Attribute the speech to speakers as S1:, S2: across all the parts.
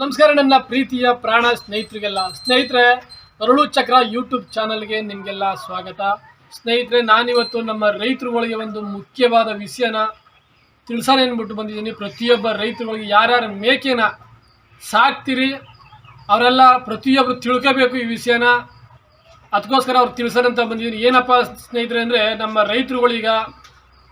S1: ನಮಸ್ಕಾರ, ನನ್ನ ಪ್ರೀತಿಯ ಪ್ರಾಣ ಸ್ನೇಹಿತರಿಗೆಲ್ಲ. ಸ್ನೇಹಿತರೆ, ಅರುಳು ಚಕ್ರ ಯೂಟ್ಯೂಬ್ ಚಾನಲ್ಗೆ ನಿಮಗೆಲ್ಲ ಸ್ವಾಗತ. ಸ್ನೇಹಿತರೆ, ನಾನಿವತ್ತು ನಮ್ಮ ರೈತರುಗಳಿಗೆ ಒಂದು ಮುಖ್ಯವಾದ ವಿಷಯನ ತಿಳಿಸಾನೆ ಅಂದ್ಬಿಟ್ಟು ಬಂದಿದ್ದೀನಿ. ಪ್ರತಿಯೊಬ್ಬ ರೈತರುಗಳಿಗೆ ಯಾರ್ಯಾರ ಮೇಕೆನ ಸಾಕ್ತಿರಿ, ಅವರೆಲ್ಲ ಪ್ರತಿಯೊಬ್ಬರು ತಿಳ್ಕೋಬೇಕು ಈ ವಿಷಯನ. ಅದಕ್ಕೋಸ್ಕರ ಅವ್ರು ತಿಳಿಸೋಣ ಅಂತ ಬಂದಿದ್ದೀನಿ. ಏನಪ್ಪ ಸ್ನೇಹಿತರೆ ಅಂದರೆ, ನಮ್ಮ ರೈತರುಗಳೀಗ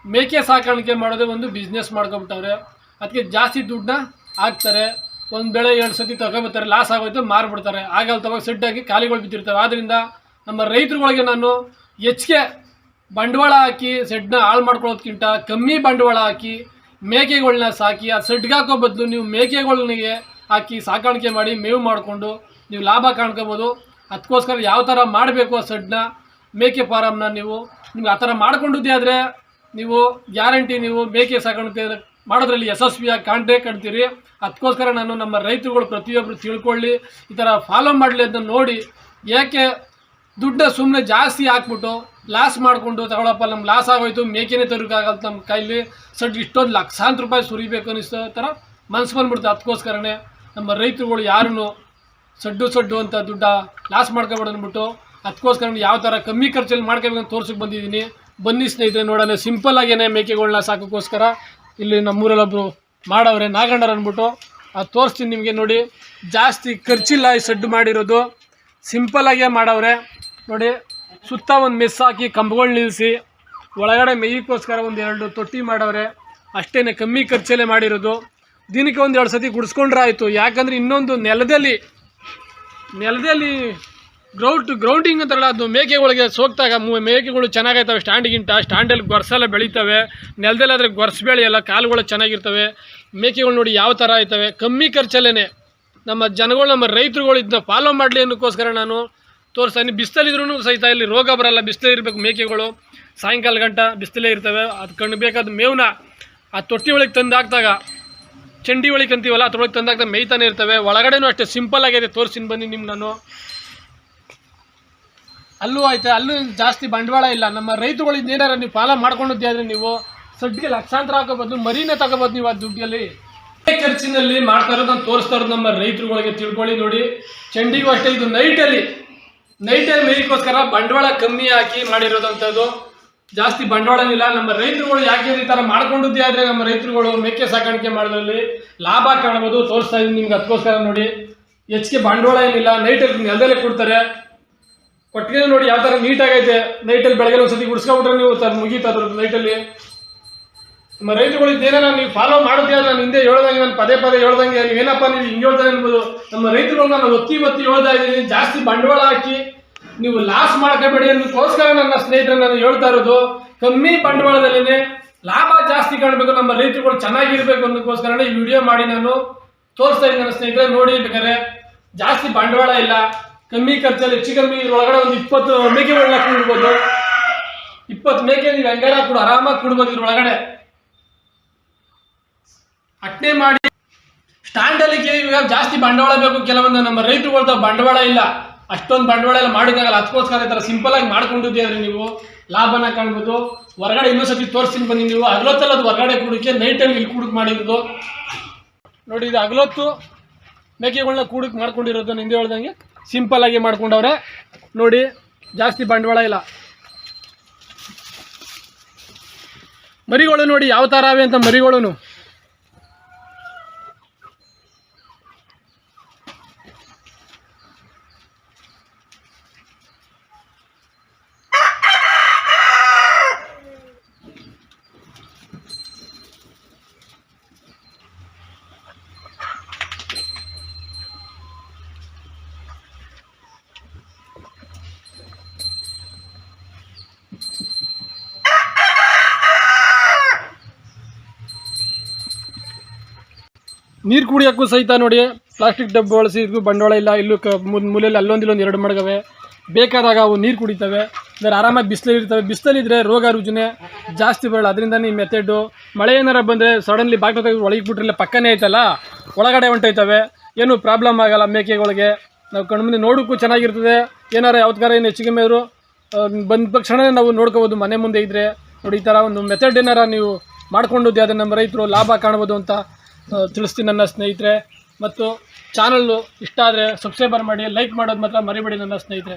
S1: ಮೇಕೆ ಸಾಕಾಣಿಕೆ ಮಾಡೋದೇ ಒಂದು ಬಿಸ್ನೆಸ್ ಮಾಡ್ಕೊಬಿಟ್ಟವ್ರೆ. ಅದಕ್ಕೆ ಜಾಸ್ತಿ ದುಡ್ಡನ್ನ ಹಾಕ್ತಾರೆ. ಒಂದು ಬೆಳೆ ಎರಡು ಸತಿ ತಗೊಂಬರ್ತಾರೆ ಲಾಸ್ ಆಗೋಯ್ತು, ಮಾರ್ಬಿಡ್ತಾರೆ. ಆಗಲ್ಲ ತಗೋ ಸೆಡ್ಡಾಗಿ ಖಾಲಿಗಳು ಬಿದ್ದಿರ್ತವೆ. ಆದ್ದರಿಂದ ನಮ್ಮ ರೈತರುಗಳಿಗೆ ನಾನು ಹೆಚ್ಚಿಗೆ ಬಂಡವಾಳ ಹಾಕಿ ಸೆಡ್ನ ಹಾಳು ಮಾಡ್ಕೊಳ್ಳೋದಕ್ಕಿಂತ ಕಮ್ಮಿ ಬಂಡವಾಳ ಹಾಕಿ ಮೇಕೆಗಳನ್ನ ಸಾಕಿ ಆ ಸೆಡ್ಗೆ ಹಾಕೋ ಬದಲು ನೀವು ಮೇಕೆಗಳಿಗೆ ಹಾಕಿ ಸಾಕಾಣಿಕೆ ಮಾಡಿ ಮೇವು ಮಾಡಿಕೊಂಡು ನೀವು ಲಾಭ ಕಾಣ್ಕೋಬೋದು. ಅದಕ್ಕೋಸ್ಕರ ಯಾವ ಥರ ಮಾಡಬೇಕು ಆ ಸೆಡ್ನ ಮೇಕೆ ಫಾರಮ್ನ ನೀವು, ನಿಮ್ಗೆ ಆ ಥರ ಮಾಡ್ಕೊಂಡಿದ್ದೆ ಆದರೆ ನೀವು ಗ್ಯಾರಂಟಿ ನೀವು ಮೇಕೆ ಸಾಕಾಣಿಕೆ ಮಾಡೋದ್ರಲ್ಲಿ ಯಶಸ್ವಿಯಾಗಿ ಕಾಣ್ತೇ ಕಾಣ್ತೀರಿ. ಅದಕ್ಕೋಸ್ಕರ ನಾನು ನಮ್ಮ ರೈತರುಗಳು ಪ್ರತಿಯೊಬ್ಬರು ತಿಳ್ಕೊಳ್ಳಿ, ಈ ಥರ ಫಾಲೋ ಮಾಡಲಿ ಅಂತ ನೋಡಿ ಯಾಕೆ ದುಡ್ಡ ಸುಮ್ಮನೆ ಜಾಸ್ತಿ ಹಾಕ್ಬಿಟ್ಟು ಲಾಸ್ ಮಾಡಿಕೊಂಡು ತಗೊಳಪ್ಪ, ನಮ್ಗೆ ಲಾಸ್ ಆಗೋಯ್ತು, ಮೇಕೆನೇ ತರೋಕ್ಕಾಗಲ್ಲ ನಮ್ಮ ಕೈಲಿ, ಸಡ್ ಇಷ್ಟೊಂದು ಲಕ್ಷಾಂತರ ರೂಪಾಯಿ ಸುರಿಬೇಕು ಅನ್ನಿಸ್ತೋ ಥರ ಮನ್ಸು ಬಂದ್ಬಿಡ್ತು ಅದಕ್ಕೋಸ್ಕರನೇ ನಮ್ಮ ರೈತರುಗಳು ಯಾರೂ ಸಡ್ಡು ಸಡ್ಡು ಅಂತ ದುಡ್ಡ ಲಾಸ್ ಮಾಡ್ಕೊಬೇಡ ಅಂದ್ಬಿಟ್ಟು ಅದಕ್ಕೋಸ್ಕರ ಯಾವ ಥರ ಕಮ್ಮಿ ಖರ್ಚಲ್ಲಿ ಮಾಡ್ಕೋಬೇಕು ಅಂತ ತೋರ್ಸಕ್ಕೆ ಬಂದಿದ್ದೀನಿ. ಬನ್ನಿ ಸ್ನೇಹಿತರೆ, ನೋಡೋಣ. ಸಿಂಪಲ್ ಆಗೇನೆ ಮೇಕೆಗಳನ್ನ ಸಾಕೋಕ್ಕೋಸ್ಕರ ಇಲ್ಲಿ ನಮ್ಮೂರಲ್ಲೊಬ್ರು ಮಾಡವ್ರೆ ನಾಗಣ್ಣರು ಅಂದ್ಬಿಟ್ಟು ಅದು ತೋರಿಸ್ತೀನಿ ನಿಮಗೆ ನೋಡಿ. ಜಾಸ್ತಿ ಖರ್ಚಿಲ್ಲ ಈ ಸಡ್ಡು ಮಾಡಿರೋದು. ಸಿಂಪಲ್ ಆಗೇ ಮಾಡವ್ರೆ. ನೋಡಿ, ಸುತ್ತ ಒಂದು ಮೆಸ್ ಹಾಕಿ ಕಂಬಗಳು ನಿಲ್ಲಿಸಿ ಒಳಗಡೆ ಮೇಯಕ್ಕೋಸ್ಕರ ಒಂದು ಎರಡು ತೊಟ್ಟಿ ಮಾಡವ್ರೆ. ಅಷ್ಟೇ ಕಮ್ಮಿ ಖರ್ಚಲ್ಲೇ ಮಾಡಿರೋದು. ದಿನಕ್ಕೆ ಒಂದು ಎರಡು ಸತಿ ಗುಡಿಸ್ಕೊಂಡ್ರೆ ಆಯಿತು. ಯಾಕಂದರೆ ಇನ್ನೊಂದು ನೆಲದಲ್ಲಿ ನೆಲದಲ್ಲಿ ಗ್ರೌಂಡ್ ಗ್ರೌಂಡಿಂಗ್ ಅಂತಾರಲ್ಲ, ಅದು ಮೇಕೆಗಳಿಗೆ ಸೋಗ್ತಾಗ ಮು- ಮೇಕೆಗಳು ಚೆನ್ನಾಗೈತವೆ, ಸ್ಟ್ಯಾಂಡಿಗಿಂತ ಸ್ಟ್ಯಾಂಡಲ್ಲಿ ಗೊರ್ಸೆಲ್ಲ ಬೆಳೀತವೆ, ನೆಲದಲ್ಲಾದರೆ ಗೊರ್ಸ್ ಬೆಳೆಯಲ್ಲ, ಕಾಲುಗಳು ಚೆನ್ನಾಗಿರ್ತವೆ. ಮೇಕೆಗಳು ನೋಡಿ ಯಾವ ಥರ ಆಯ್ತವೆ ಕಮ್ಮಿ ಖರ್ಚಲ್ಲೇ ನಮ್ಮ ಜನಗಳು, ನಮ್ಮ ರೈತರುಗಳು ಇದನ್ನ ಫಾಲೋ ಮಾಡಲಿ ಅನ್ನೋಕ್ಕೋಸ್ಕರ ನಾನು ತೋರಿಸ್ತೀನಿ ಬಿಸಿಲಿದ್ರೂ ಸಹಿತ ಇಲ್ಲಿ ರೋಗ ಬರಲ್ಲ, ಬಿಸಿಲೇ ಇರಬೇಕು ಮೇಕೆಗಳು. ಸಾಯಂಕಾಲ ಗಂಟ ಬಿಸಿಲೇ ಇರ್ತವೆ, ಅದು ಕಣ್ಣು ಬೇಕಾದ ಮೇವನ್ನ ಆ ತೊಟ್ಟಿ ಒಳಗೆ ತಂದು ಹಾಕ್ದಾಗ ಚಂಡಿ ಒಳಗೆ ಅಂತೀವಲ್ಲ ಅದ್ರೊಳಗೆ ತಂದಾಗ ಮೇಯ್ತಾನೆ ಇರ್ತವೆ. ಒಳಗಡೆನೂ ಅಷ್ಟೇ ಸಿಂಪಲ್ ಆಗಿದೆ ತೋರಿಸಿನ ಬನ್ನಿ ನಿಮ್ಮ ನಾನು. ಅಲ್ಲೂ ಆಯ್ತು, ಅಲ್ಲೂ ಜಾಸ್ತಿ ಬಂಡವಾಳ ಇಲ್ಲ. ನಮ್ಮ ರೈತರುಗಳು ಏನಾರ ನೀವು ಫಾಲೋ ಮಾಡ್ಕೊಂಡಿದ್ದೆ ನೀವು ಸಡ್ಗೆ ಲಕ್ಷಾಂತರ ಹಾಕೋಬೋದು ಮರಿನೇ ತಗೋಬೋದು ನೀವು ಆ ದುಡ್ಡಲ್ಲಿ. ಖರ್ಚಿನಲ್ಲಿ ಮಾಡ್ತಾ ಇರೋದು ನಾನು ತೋರಿಸ್ತಾ ಇರೋದು ನಮ್ಮ ರೈತರುಗಳಿಗೆ ತಿಳ್ಕೊಳ್ಳಿ ನೋಡಿ. ಚಂಡಿಗೂ ಅಷ್ಟೇ, ಇದು ನೈಟಲ್ಲಿ ನೈಟಲ್ಲಿ ಮೇಲಿಗೋಸ್ಕರ ಬಂಡವಾಳ ಕಮ್ಮಿ ಹಾಕಿ ಮಾಡಿರೋದಂಥದ್ದು ಜಾಸ್ತಿ ಬಂಡವಾಳನಿಲ್ಲ ನಮ್ಮ ರೈತರುಗಳು ಯಾಕೆ ಈ ಥರ ಮಾಡ್ಕೊಂಡಿದ್ದೆ ಆದರೆ ನಮ್ಮ ರೈತರುಗಳು ಮೇಕೆ ಸಾಕಾಣಿಕೆ ಮಾಡೋದ್ರಲ್ಲಿ ಲಾಭ ಕಾಣ್ಬೋದು. ತೋರಿಸ್ತಾ ಇದ್ದೀನಿ ನಿಮ್ಗೆ ಅದಕ್ಕೋಸ್ಕರ ನೋಡಿ. ಹೆಚ್ಚಿಗೆ ಬಂಡವಾಳ ಏನಿಲ್ಲ. ನೈಟಲ್ಲಿ ನೆಲದಲ್ಲೇ ಕೊಡ್ತಾರೆ. ಕೊಟ್ಟಿಗೆ ನೋಡಿ ಯಾವ ಥರ ನೀಟಾಗೈತೆ ನೈಟಲ್ಲಿ ಬೆಳಗ್ಗೆ ಒಂದ್ಸತಿ ಗುಡಿಸ್ಕೊಂಡ್ಬಿಟ್ರೆ ನೀವು ತರ ಮುಗೀತು ಅದ್ರದ್ದು ನೈಟಲ್ಲಿ ನಮ್ಮ ರೈತರುಗಳು ಇದೇನಾರ ನೀವು ಫಾಲೋ ಮಾಡುತ್ತೆ ನಾನು ಹಿಂದೆ ಹೇಳ್ದಂಗೆ, ನಾನು ಪದೇ ಪದೇ ಹೇಳ್ದಂಗೆ ಏನಪ್ಪ ನೀವು ಹಿಂಗೆ ಹೇಳ್ತಾರೆ ಅನ್ಬೋದು ನಮ್ಮ ರೈತರುಗಳು ನಾನು ಒತ್ತಿ ಒತ್ತಿ ಹೇಳ್ತಾ ಇದ್ದೀನಿ, ಜಾಸ್ತಿ ಬಂಡವಾಳ ಹಾಕಿ, ನೀವು ಲಾಸ್ ಮಾಡ್ಕೋಬೇಡಿ ಅನ್ನೋಕ್ಕೋಸ್ಕರ ನನ್ನ ಸ್ನೇಹಿತರು ನಾನು ಹೇಳ್ತಾ ಇರೋದು. ಕಮ್ಮಿ ಬಂಡವಾಳದಲ್ಲೇ ಲಾಭ ಜಾಸ್ತಿ ಕಾಣಬೇಕು, ನಮ್ಮ ರೈತರುಗಳು ಚೆನ್ನಾಗಿರ್ಬೇಕು ಅನ್ನೋಕ್ಕೋಸ್ಕರ ಈ ವಿಡಿಯೋ ಮಾಡಿ ನಾನು ತೋರಿಸ್ತಾ ಇದ್ದೀನಿ ನನ್ನ ಸ್ನೇಹಿತರೆ, ನೋಡಿ ಬೇಕಾದ್ರೆ ಜಾಸ್ತಿ ಬಂಡವಾಳ ಇಲ್ಲ. ಕಮ್ಮಿ ಖರ್ಚಲ್ಲಿ, ಹೆಚ್ಚು ಕಮ್ಮಿ ಇದ್ರೊಳಗಡೆ ಒಂದು ಇಪ್ಪತ್ತು ಮೇಕೆಗಳನ್ನ ಕುಡ್ಬೋದು. ಇಪ್ಪತ್ತು ಮೇಕೆ ನೀವು ಹೆಂಗಾರ ಕೂಡ ಆರಾಮಾಗಿ ಕುಡ್ಬೋದು ಇದ್ರೊಳಗಡೆ. ಅಟ್ನೆ ಮಾಡಿ. ಸ್ಟ್ಯಾಂಡಲ್ಲಿ ಇವಾಗ ಜಾಸ್ತಿ ಬಂಡವಾಳ ಬೇಕು, ಕೆಲವೊಂದು ನಮ್ಮ ರೈತರುಗಳ್ದ ಬಂಡವಾಳ ಇಲ್ಲ. ಅಷ್ಟೊಂದು ಬಂಡವಾಳ ಎಲ್ಲ ಮಾಡೋಕ್ಕಾಗಲ್ಲ ಅದಕ್ಕೋಸ್ಕರ ಈ ಥರ ಸಿಂಪಲ್ ಆಗಿ ಮಾಡ್ಕೊಂಡಿದ್ದೀರಿ ನೀವು. ಲಾಭನ ಕಾಣ್ಬೋದು. ಹೊರಗಡೆ ಇನ್ನೊಂದು ಸತಿ ತೋರಿಸ್ತೀನಿ ಬನ್ನಿ ನೀವು. ಹಗಲೊತ್ತಲ್ಲಿ ಅದು ಹೊರಗಡೆ ಕೂಡಕ್ಕೆ ನೈಟಲ್ಲಿ ಇಲ್ಲಿ ಕೂಡಕ್ಕೆ ಮಾಡಿರೋದು. ನೋಡಿ, ಇದು ಹಗಲೊತ್ತು ಮೇಕೆಗಳನ್ನ ಕೂಡಕ್ಕೆ ಮಾಡ್ಕೊಂಡಿರೋದು, ನಿಂದೆ ಹೇಳ್ದಂಗೆ. ಸಿಂಪಲ್ ಆಗಿ ಮಾಡ್ಕೊಂಡವ್ರೆ. ನೋಡಿ ಜಾಸ್ತಿ ಬಂಡವಾಳ ಇಲ್ಲ. ಮರಿಗಳು ನೋಡಿ ಯಾವ ಥರ ಅವೆ ಅಂತ ಮರಿಗಳು ನೀರು ಕುಡಿಯೋಕ್ಕೂ ಸಹಿತ ನೋಡಿ, ಪ್ಲಾಸ್ಟಿಕ್ ಡಬ್ಬ ಬಳಸಿ ಇದಕ್ಕೂ ಬಂಡವಾಳ ಇಲ್ಲ, ಇಲ್ಲೂ ಕ ಮೂಲೆಯಲ್ಲಿ ಅಲ್ಲೊಂದು ಇಲ್ಲೊಂದು ಎರಡು ಮಡಗವೆ. ಬೇಕಾದಾಗ ಅವು ನೀರು ಕುಡಿತವೆ. ಅಂದರೆ ಆರಾಮಾಗಿ ಬಿಸಿಲಲ್ಲಿ ಇರ್ತವೆ. ಬಿಸಿಲಲ್ಲಿದ್ದರೆ ರೋಗ ರುಜಿನ ಜಾಸ್ತಿ ಬರಲ್ಲ. ಅದರಿಂದ ಈ ಮೆಥೆಡು ಮಳೆ ಏನಾರ ಬಂದರೆ ಸಡನ್ಲಿ ಬಾಗಿಲು ತೆಗೆದು ಒಳಗೆ ಬಿಟ್ರಲ್ಲ ಪಕ್ಕನೇ ಐತಲ್ಲ? ಒಳಗಡೆ ಹೊಂಟೋಯ್ತವೆ. ಏನೂ ಪ್ರಾಬ್ಲಮ್ ಆಗಲ್ಲ ಮೇಕೆಗಳಿಗೆ. ನಾವು ಕಣ್ಮುಂದೆ ನೋಡೋಕ್ಕೂ ಚೆನ್ನಾಗಿರ್ತದೆ. ಏನಾರ ಯಾವ್ದಾರ ಏನು ಹೆಚ್ಚಿಗೆ ಅವರು ಬಂದ ತಕ್ಷಣ ನಾವು ನೋಡ್ಕೋಬೋದು. ಮನೆ ಮುಂದೆ ಇದ್ದರೆ ನೋಡಿ, ಈ ಥರ ಒಂದು ಮೆಥಡ್ ಏನಾರ ನೀವು ಮಾಡ್ಕೊಂಡು ಅದನ್ನು ನಮ್ಮ ರೈತರು ಲಾಭ ಕಾಣ್ಬೋದು ಅಂತ ತಿಳಿಸ್ತೀನಿ ನನ್ನ ಸ್ನೇಹಿತರೆ. ಮತ್ತು ಚಾನಲ್ಲು ಇಷ್ಟ ಆದರೆ ಸಬ್ಸ್ಕ್ರೈಬರ್ ಮಾಡಿ ಲೈಕ್ ಮಾಡೋದು ಮಾತ್ರ ಮರಿಬೇಡಿ ನನ್ನ ಸ್ನೇಹಿತರೆ.